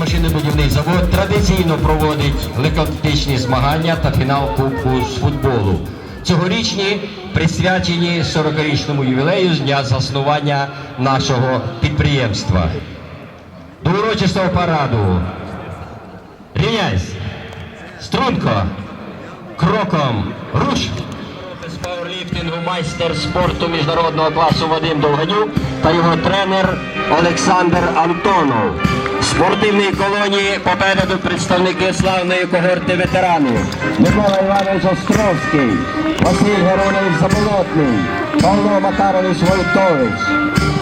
Машинобудівний завод традиційно проводить легкоатлетичні змагання та фінал Кубку з футболу. Цьогорічні присвячені 40-річному ювілею з дня заснування нашого підприємства. До урочистого параду. Рівняйсь! Струнко! Кроком! Руш! З пауерліфтингу майстер спорту міжнародного класу Вадим Довганюк та його тренер Олександр Антонов. Спортивній колонії попереду представники славної когорти ветеранів. Микола Іванович Островський, Василь Геронович Заболотний, Павло Макарович Войтович.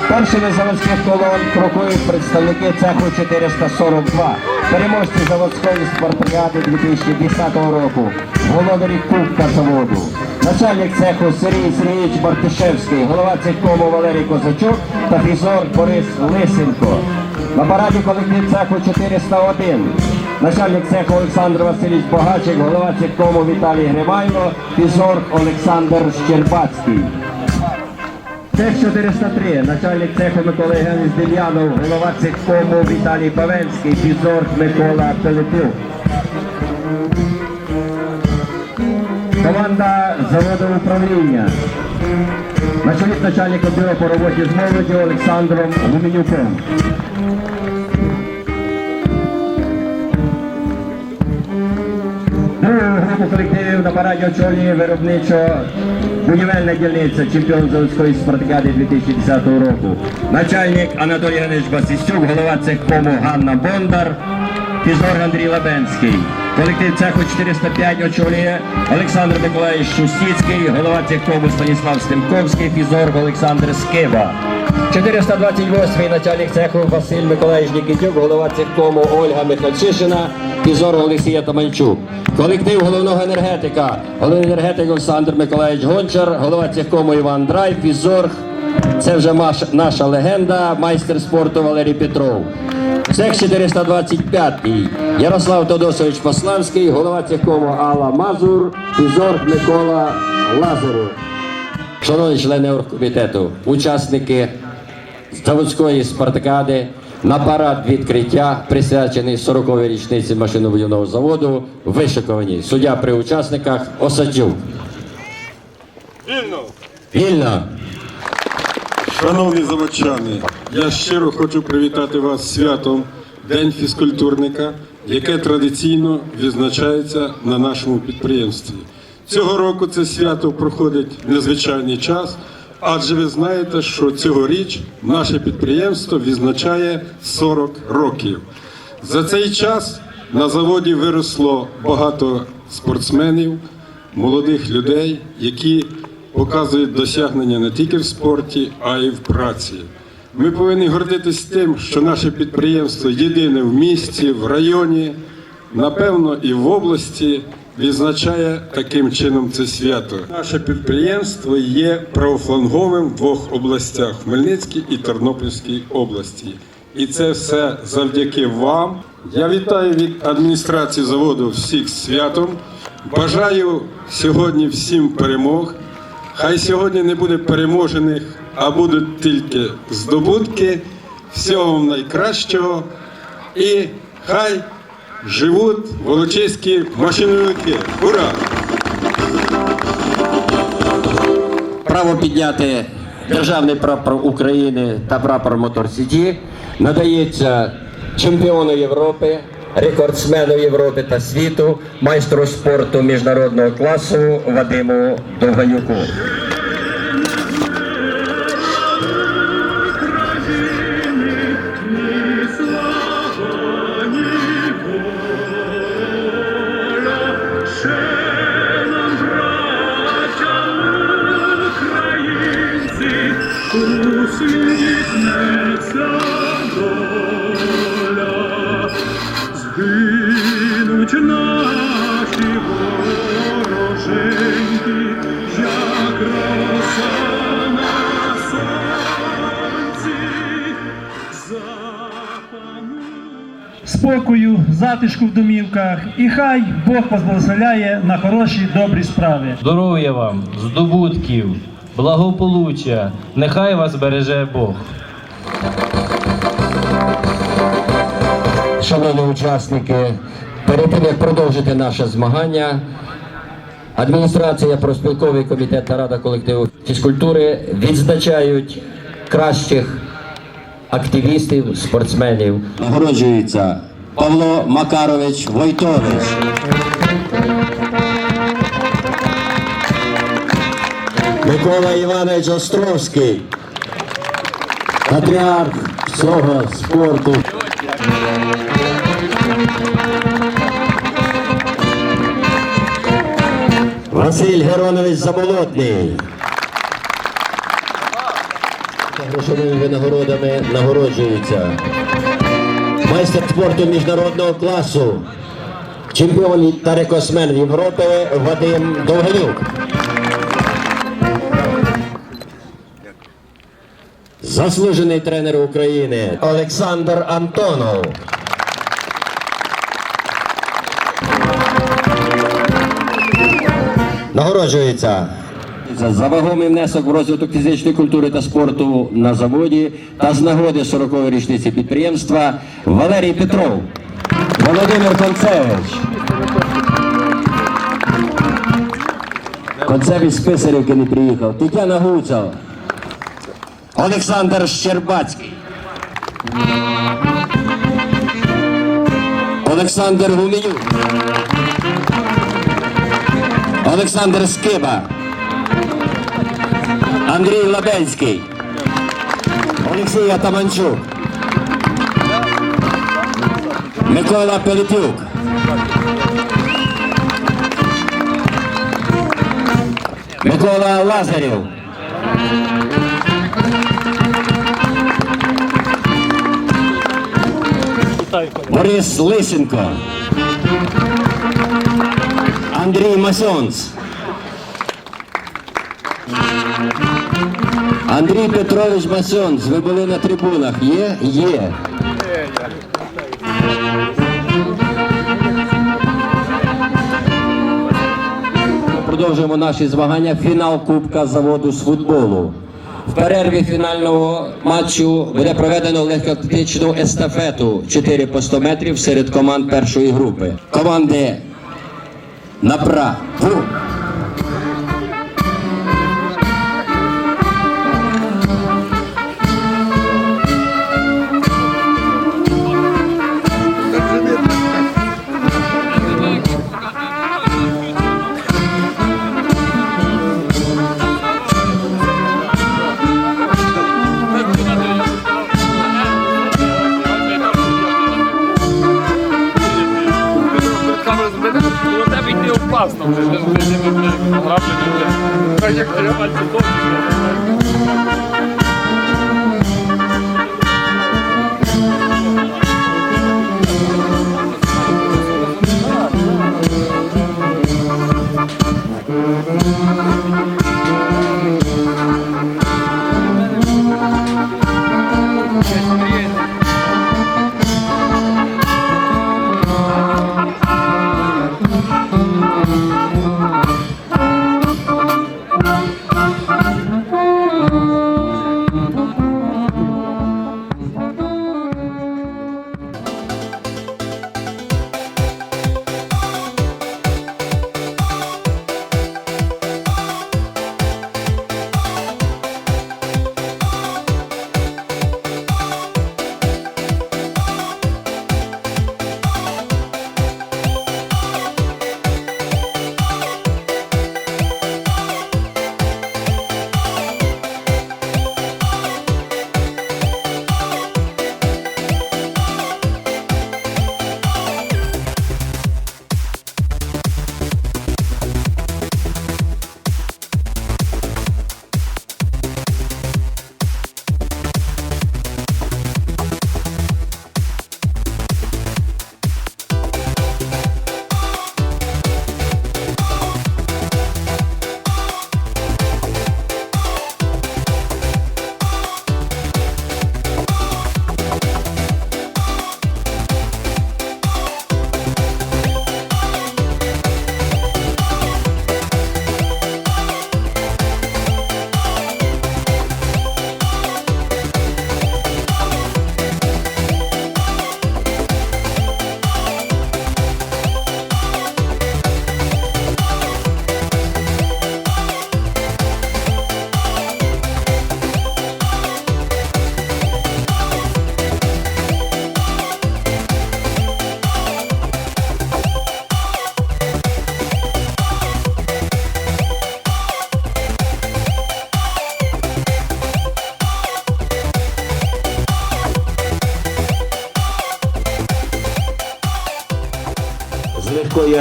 Першими заводських колон крокують представники цеху 442, переможці заводської спартакіади 2010 року, володарі Кубка заводу. Начальник цеху Сергій Сергійович Бартишевський, голова цехкому Валерій Козачук та фізор Борис Лисенко. На параді колектив цеху 401. Начальник цеху Олександр Васильович Богачик, голова цехкому Віталій Гримайло, фізор Олександр Щербацький. Цех 403, начальник цеху Микола Євгенович Дем'янов, голова цехкому Віталій Павенський, фізор Микола Пилипюк. Команда заводу управління. На з начальником бюро по роботі з молоді Олександром Гуменюком. Другу групу колективів на параді очолює виробничо будівельна дільниця, чемпіон заводської спартакіади 2010 року. Начальник Анатолій Євгенович Басистюк, голова цехкому Ганна Бондар, фізор Андрій Лабенський. Колектив цеху 405 очолює Олександр Миколаївич Шустіцький, голова цехкому Станіслав Стемковський, фізор Олександр Скиба. 428-й начальник цеху Василь Миколаївич Нікітюк, голова цехкому Ольга Михальчишина, фізор Олексія Таманчук. Колектив головного енергетика, головний енергетик Олександр Миколаївич Гончар, голова цехкому Іван Драй, фізор це вже наша легенда, майстер спорту Валерій Петров. Цех 425 Ярослав Тодосович Посланський, голова цехкому Алла Мазур, фізор Микола Лазаров. Шановні члени оргкомітету, учасники заводської спартакіади на парад відкриття, присвячений 40-й річниці машинобудівного заводу, вишиковані. Суддя при учасниках Осадчук. Вільно! Вільно! Шановні заводчани, я щиро хочу привітати вас святом День фізкультурника, яке традиційно відзначається на нашому підприємстві. Цього року це свято проходить незвичайний час, адже ви знаєте, що цьогоріч наше підприємство відзначає 40 років. За цей час на заводі виросло багато спортсменів, молодих людей, які показують досягнення не тільки в спорті, а й в праці. Ми повинні гордитись тим, що наше підприємство єдине в місті, в районі, напевно, і в області відзначає таким чином це свято. Наше підприємство є правофланговим в двох областях Хмельницькій і Тернопільській області. І це все завдяки вам. Я вітаю від адміністрації заводу всіх святом. Бажаю сьогодні всім перемог. Хай сьогодні не буде переможених, а будуть тільки здобутки. Всього вам найкращого. І хай живуть волочиські машиновики. Ура! Право підняти державний прапор України та прапор Мотор Сіті надається чемпіону Європи, рекордсмену Європи та світу, майстру спорту міжнародного класу Вадиму Довганюку. Наші вороженьки, як роса на сонці, запанує. спокою, затишку в домівках, і хай Бог вас благословляє на хороші добрі справи. Здоров'я вам, здобутків, благополуччя, нехай вас береже Бог. Шановні учасники, перед тим як продовжити наше змагання, адміністрація, профспілковий комітет та рада колективу фізкультури відзначають кращих активістів, спортсменів. Нагороджується Павло Макарович Войтович. Микола Іванович Островський. Патріарх всього спорту. Василь Геронович Заболотний. Грошовими винагородами нагороджується. Майстер спорту міжнародного класу. Чемпіон та рекордсмен Європи Вадим Довганюк. Заслужений тренер України Олександр Антонов. Нагороджується за вагомий внесок в розвиток фізичної культури та спорту на заводі та з нагоди 40-ї річниці підприємства Валерій Петров, Володимир Концевич. Концевич з Писарівки не приїхав. Тетяна Гуцал. Олександр Щербацький. Олександр Гуменюк. Олександр Скиба. Андрій Лабенський. Олексій Атаманчук. Микола Пилипюк. Микола Лазарів. Борис Лисенко. Андрій Масонц. Андрій Петрович Масонц, ви були на трибунах. Є? Є. Продовжуємо наші змагання. Фінал Кубка заводу з футболу. В перерві фінального матчу буде проведено легкоатлетичну естафету 4 по 100 метрів серед команд першої групи. Команди направо. камеру Так як я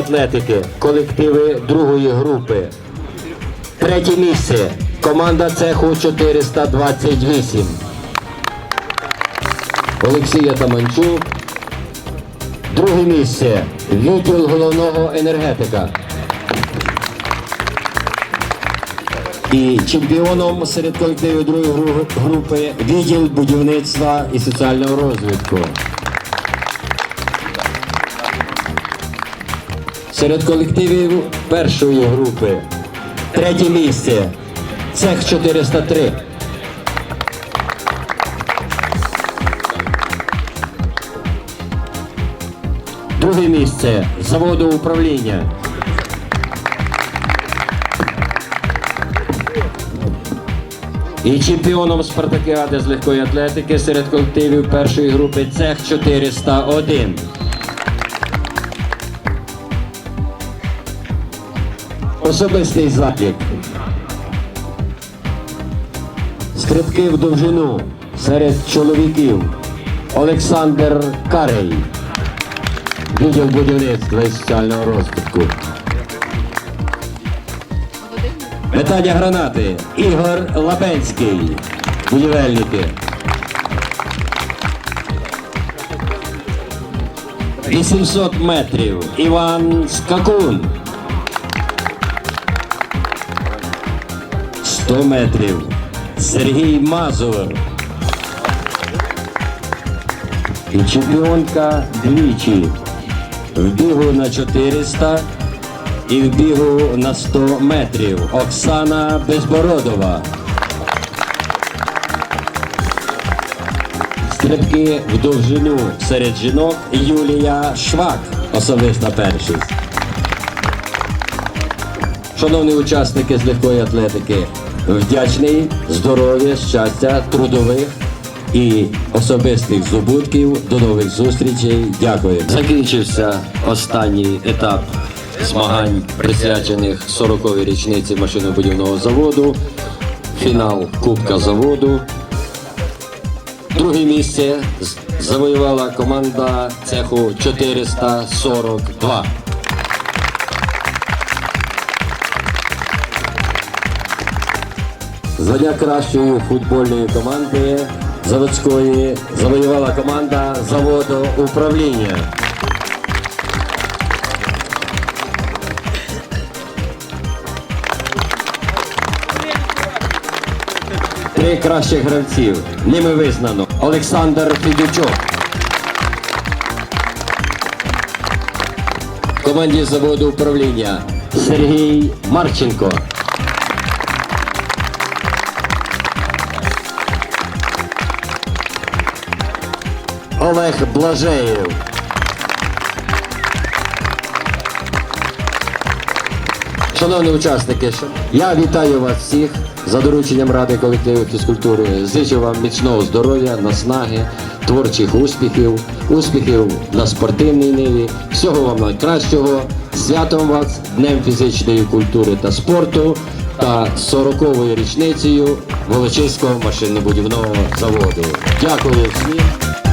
атлетики, колективи другої групи. Третє місце. Команда цеху 428. Олексій Атаманчук. Друге місце. Відділ головного енергетика. І чемпіоном серед колективів другої групи відділ будівництва і соціального розвитку. Серед колективів першої групи. Третє місце. Цех 403. Друге місце. Заводу управління. І чемпіоном спартакіади з легкої атлетики серед колективів першої групи цех 401. Особистий заклик. Стрибки в довжину серед чоловіків. Олександр Карей. Відділ будівництва і соціального розвитку. Метання гранати. Ігор Лабенський. Будівельники. 800 метрів. Іван Скакун. 100 метрів. Сергій Мазур. І чемпіонка двічі. В бігу на 400 і в бігу на 100 метрів. Оксана Безбородова. Стрибки в довжину серед жінок Юлія Швак. Особиста першість. Шановні учасники з легкої атлетики, вдячний здоров'я, щастя, трудових і особистих здобутків. До нових зустрічей. Дякую. Закінчився останній етап змагань, присвячених 40-й річниці машинобудівного заводу. Фінал Кубка заводу. Друге місце завоювала команда цеху 442. Звання кращої футбольної команди заводської завоювала команда заводу управління. Три кращих гравців. Ними визнано Олександр Федючок. Команді заводу управління Сергій Марченко. Олег Блажеєв. Шановні учасники, я вітаю вас всіх за дорученням Ради колективу фізкультури. Зичу вам міцного здоров'я, наснаги, творчих успіхів, успіхів на спортивній ниві. Всього вам найкращого. Святом вас, Днем фізичної культури та спорту та 40-ю річницею Волочиського машинобудівного заводу. Дякую всім.